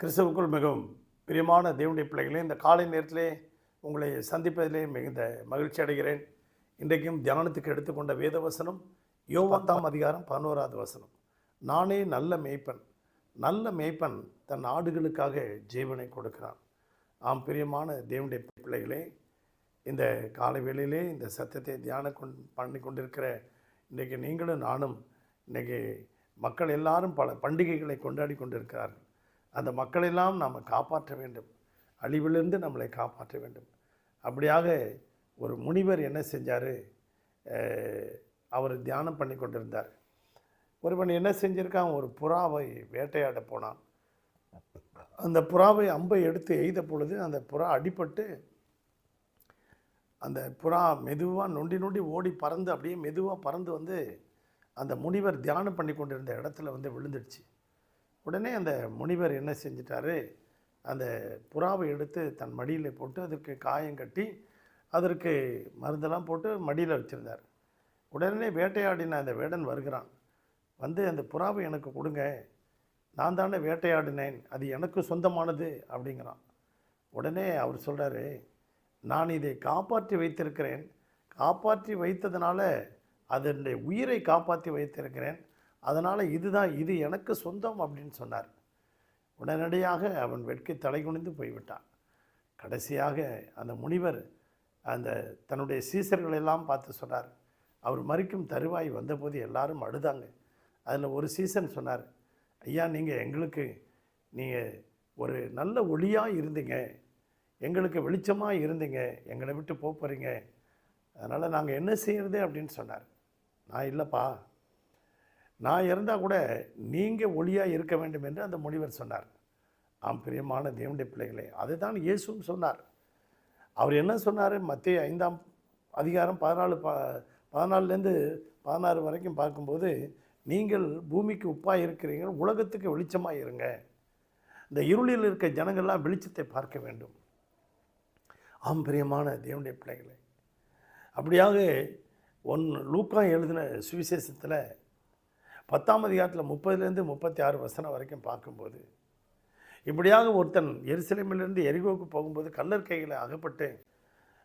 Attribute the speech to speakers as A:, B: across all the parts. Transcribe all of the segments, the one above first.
A: கிறிஸ்தவுக்குள் மிகவும் பிரியமான தேவனுடைய பிள்ளைகளே இந்த காலை நேரத்திலே உங்களை சந்திப்பதிலே மிகுந்த மகிழ்ச்சி அடைகிறேன். இன்றைக்கும் தியானத்துக்கு எடுத்துக்கொண்ட வேத வசனம் யோவாத்தாம் அதிகாரம் பதினோராவது வசனம். நானே நல்ல மேய்ப்பன் நல்ல மேய்ப்பன் தன் ஆடுகளுக்காக ஜீவனை கொடுக்கிறான். ஆம் பிரியமான தேவனுடைய பிள்ளைகளே இந்த காலை வேளையிலே இந்த சத்தத்தை தியானம் கொண் பண்ணி கொண்டிருக்கிற இன்றைக்கு நீங்களும் நானும் இன்றைக்கி மக்கள் எல்லாரும் பல பண்டிகைகளை கொண்டாடி கொண்டிருக்கிறார்கள். அந்த மக்களெல்லாம் நாம் காப்பாற்ற வேண்டும். அழிவிலிருந்து நம்மளை காப்பாற்ற வேண்டும். அப்படியாக ஒரு முனிவர் என்ன செஞ்சார்? அவர் தியானம் பண்ணி கொண்டிருந்தார். ஒருவன் என்ன செஞ்சிருக்கான்? ஒரு புறாவை வேட்டையாட போனான். அந்த புறாவை அம்பை எடுத்து எய்த பொழுது அந்த புறா அடிபட்டு அந்த புறா மெதுவாக நொண்டி நொண்டி ஓடி பறந்து அப்படியே மெதுவாக பறந்து வந்து அந்த முனிவர் தியானம் பண்ணி கொண்டிருந்த இடத்துல வந்து விழுந்துடுச்சு. உடனே அந்த முனிவர் என்ன செஞ்சிட்டாரு? அந்த புறாவை எடுத்து தன் மடியில் போட்டு அதற்கு காயம் கட்டி அதற்கு மருந்தெல்லாம் போட்டு மடியில் வச்சுருந்தார். உடனே வேட்டையாடின அந்த வேடன் வருகிறான். வந்து அந்த புறாவை எனக்கு கொடுங்க. நான் தானே வேட்டையாடினேன். அது எனக்கு சொந்தமானது அப்படிங்கிறான். உடனே அவர் சொல்கிறாரு நான் இதை காப்பாற்றி வைத்திருக்கிறேன். காப்பாற்றி வைத்ததுனால அதனுடைய உயிரை காப்பாற்றி வைத்திருக்கிறேன். அதனால் இதுதான் இது எனக்கு சொந்தம் அப்படின்னு சொன்னார். உடனடியாக அவன் வெட்கை தலை குனிந்து போய்விட்டான். கடைசியாக அந்த முனிவர் அந்த தன்னுடைய சீசர்களெல்லாம் பார்த்து சொன்னார் அவர் மறிக்கும் தருவாய் வந்தபோது எல்லாரும் அழுதாங்க. அதில் ஒரு சீசன் சொன்னார் ஐயா நீங்கள் எங்களுக்கு நீங்கள் ஒரு நல்ல ஒளியாக இருந்தீங்க எங்களுக்கு வெளிச்சமாக இருந்தீங்க எங்களை விட்டு போக போகிறீங்க அதனால் நாங்கள் என்ன செய்கிறது அப்படின்னு சொன்னார். நான் இல்லைப்பா நான் இருந்தால் கூட நீங்கள் ஒளியாக இருக்க வேண்டும் என்று அந்த முனிவர் சொன்னார். ஆம் பிரியமான தேவனுடைய பிள்ளைகளே அதுதான் இயேசுவும் சொன்னார். அவர் என்ன சொன்னார்? மத்திய ஐந்தாம் அதிகாரம் பதினாலு ப பதினாலுலேருந்து பதினாறு வரைக்கும் பார்க்கும்போது நீங்கள் பூமிக்கு உப்பாக இருக்கிறீங்க உலகத்துக்கு வெளிச்சமாக இருங்க. இந்த இருளில் இருக்க ஜனங்கள்லாம் வெளிச்சத்தை பார்க்க வேண்டும். ஆம் பிரியமான தேவனுடைய பிள்ளைகளே அப்படியாக ஒன் லூக்கா எழுதின சுவிசேஷத்தில் பத்தாம் அதிகாரத்தில் முப்பதுலேருந்து முப்பத்தி ஆறு வசனம் வரைக்கும் பார்க்கும்போது இப்படியாக ஒருத்தன் எருசலேமிலிருந்து எரிகோவுக்கு போகும்போது கல்லர் கையில் அகப்பட்டு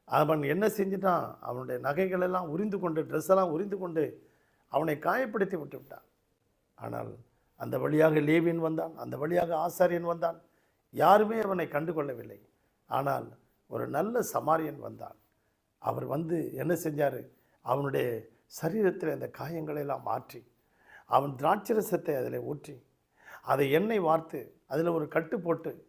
A: அவன் என்ன செஞ்சிட்டான்? அவனுடைய நகைகளெல்லாம் உரிந்து கொண்டு ட்ரெஸ் எல்லாம் உரிந்து கொண்டு அவனை காயப்படுத்தி விட்டு விட்டான். ஆனால் அந்த வழியாக லேவியன் வந்தான் அந்த வழியாக ஆசாரியன் வந்தான். யாருமே அவனை கண்டுகொள்ளவில்லை. ஆனால் ஒரு நல்ல சமாரியன் வந்தான். அவர் வந்து என்ன செஞ்சார்? அவனுடைய சரீரத்தில் அந்த காயங்களை எல்லாம் மாற்றி அவன் திராட்சரசத்தை அதில் ஊற்றி அதை எண்ணெய் வார்த்து அதில் ஒரு கட்டு போட்டு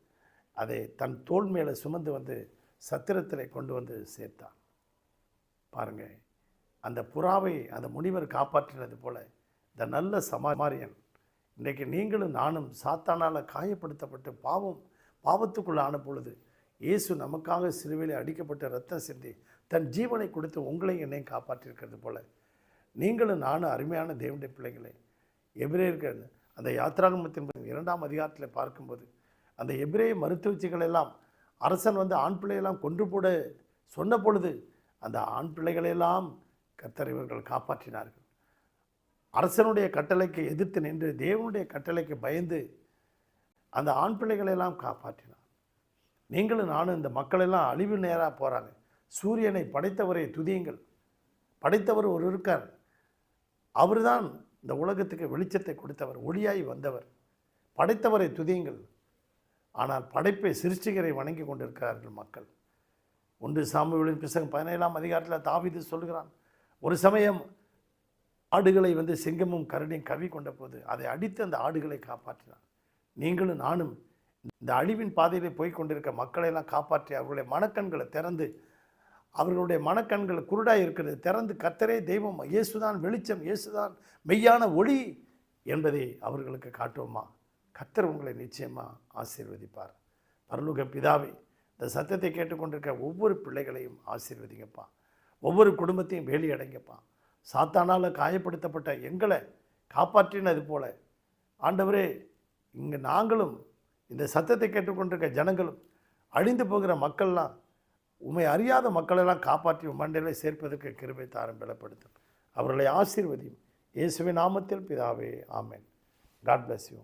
A: அதை தன் தோல் மேலே சுமந்து வந்து சத்திரத்தில் கொண்டு வந்து சேர்த்தான். பாருங்கள் அந்த புறாவை அந்த முனிவர் காப்பாற்றினது போல இந்த நல்ல சமாரியன் இன்றைக்கு நீங்களும் நானும் சாத்தானால் காயப்படுத்தப்பட்டு பாவம் பாவத்துக்குள்ளான பொழுது இயேசு நமக்காக சிலுவையில் அடிக்கப்பட்ட ரத்தம் சிந்தி தன் ஜீவனை கொடுத்து உங்களையும் என்னையும் காப்பாற்றியிருக்கிறது போல நீங்களும் நானும் அருமையான தேவனுடைய பிள்ளைகளே எபிரேயர்கள் அந்த யாத்ராகமத்தின் இரண்டாம் அதிகாரத்தில் பார்க்கும்போது அந்த எபிரேய மருத்துவச்சிகள் எல்லாம் அரசன் வந்து ஆண் பிள்ளையெல்லாம் கொன்று போட சொன்ன பொழுது அந்த ஆண் பிள்ளைகளெல்லாம் கர்த்தர் இவர்கள் காப்பாற்றினார்கள். அரசனுடைய கட்டளைக்கு எதிர்த்து நின்று தேவனுடைய கட்டளைக்கு பயந்து அந்த ஆண் பிள்ளைகளெல்லாம் காப்பாற்றினார் நீங்களும் நானும் இந்த மக்களெல்லாம் அழிவு நேராக போகிறாங்க சூரியனை படைத்தவரை துதியுங்கள். படைத்தவர் ஒரு இருக்கார் அவர்தான் இந்த உலகத்துக்கு வெளிச்சத்தை கொடுத்தவர் ஒளியாய் வந்தவர். படைத்தவரை துதியுங்கள். ஆனால் படைப்பை சிருஷ்டிகரை வணங்கி கொண்டிருக்கிறார்கள் மக்கள். ஒன்று சாமுவேலின் பிசகம் பதினேழாம் அதிகாரத்தில் தாவிது சொல்கிறான் ஒரு சமயம் ஆடுகளை வந்து சிங்கமும் கரடியும் கவி கொண்ட போது அதை அடித்து அந்த ஆடுகளை காப்பாற்றினான். நீங்களும் நானும் இந்த அழிவின் பாதையில் போய் கொண்டிருக்க மக்களையெல்லாம் காப்பாற்றி அவர்களுடைய மனக்கண்களை திறந்து அவர்களுடைய மனக்கண்கள் குருடாக இருக்கிறது. திறந்து கத்தரே தெய்வம் இயேசுதான் வெளிச்சம் இயேசுதான் மெய்யான ஒளி என்பதை அவர்களுக்கு காட்டுவோமா? கத்தர் உங்களை நிச்சயமாக ஆசீர்வதிப்பார். பரலுக பிதாவை இந்த சத்தத்தை கேட்டுக்கொண்டிருக்க ஒவ்வொரு பிள்ளைகளையும் ஆசீர்வதிங்கப்பா. ஒவ்வொரு குடும்பத்தையும் வேலியடைங்கப்பா. சாத்தானால் காயப்படுத்தப்பட்ட எங்களை காப்பாற்றினது போல. ஆண்டவரே இங்கே நாங்களும் இந்த சத்தத்தை கேட்டுக்கொண்டிருக்க ஜனங்களும் அழிந்து போகிற மக்கள்லாம் உண்மை அறியாத மக்களெல்லாம் காப்பாற்றி மண்டையில் சேர்ப்பதற்கு கிருபை தாரம் பலப்படுத்தும். அவர்களை ஆசீர்வதியும். இயேசுவின் நாமத்தில் பிதாவே ஆமேன். God bless you